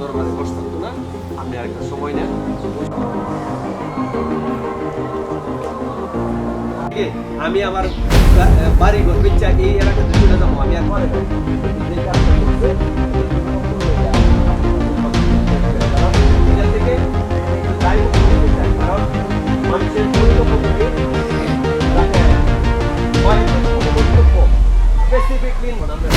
দরবারে বসতে হতো না আপনি আরেকটা সময় নেন। আমি আমার বাড়ি ঘর বিচ্ছা এই এলাকাতে চলে যাব আমি আর ঘরে Specifically,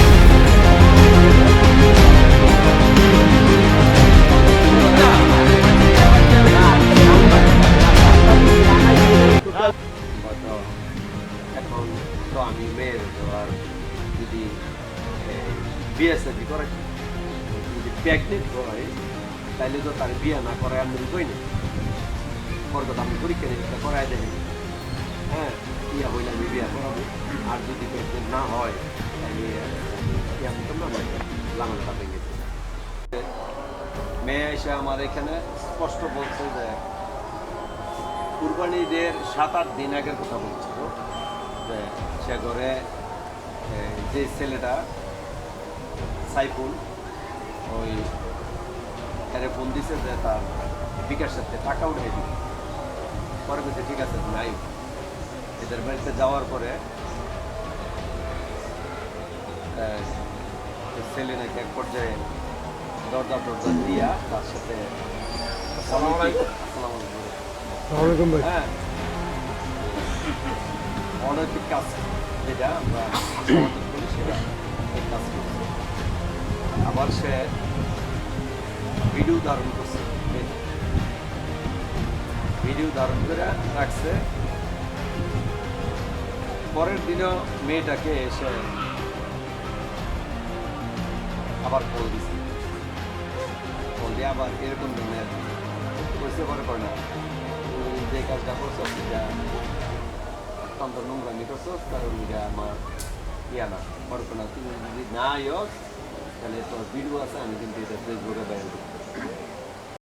এখন তো আমি মেয়ের আর যদি বিয়ে করে যদি প্রেগনেন্ট হয় তাহলে তো তার বিয়ে না করে আমি কই না তো আমি পরীক্ষা নিরীক্ষা করাই দেবে হ্যাঁ ইয়া হইলে আমি বিয়ে করাবো আর যদি প্রেগনেন্ট না হয় তাহলে ইয়া করতাম না ভাই লাগানোটা ভেঙে মেয়ে এসে আমার এখানে স্পষ্ট বলছে যে কুরবানিদের সাত আট দিন আগের কথা বলছিল সে ঘরে যে ছেলেটা সাইফুল ওই এর ফোন দিছে যে তার বিকাশ সাথে টাকা উঠে দিবে। পরে বলছে ঠিক আছে নাই এদের বাড়িতে যাওয়ার পরে ছেলে নাকি এক পর্যায়ে দরজা টরজা দিয়া তার সাথে আসসালামু আলাইকুম। আসসালামু আলাইকুম। সালামালাইকুম ভাই। হ্যাঁ। অনৈতিক কাজ যেটা আমরা সমাজে করি করছে আবার সে ভিডিও ধারণ করছে ভিডিও ধারণ করে রাখছে পরের দিনও মেয়েটাকে এসে আবার কল দিছে কল দিয়ে আবার এরকম ধরনের বুঝতে পারে করে না যে কাজটা করছে সেটা অত্যন্ত নোংরামি করছ কারণ এটা আমার ইয়া না করব না তুমি যদি না ইয়স তাহলে তোর ভিডিও আছে আমি কিন্তু এটা ফেসবুকে বাইরে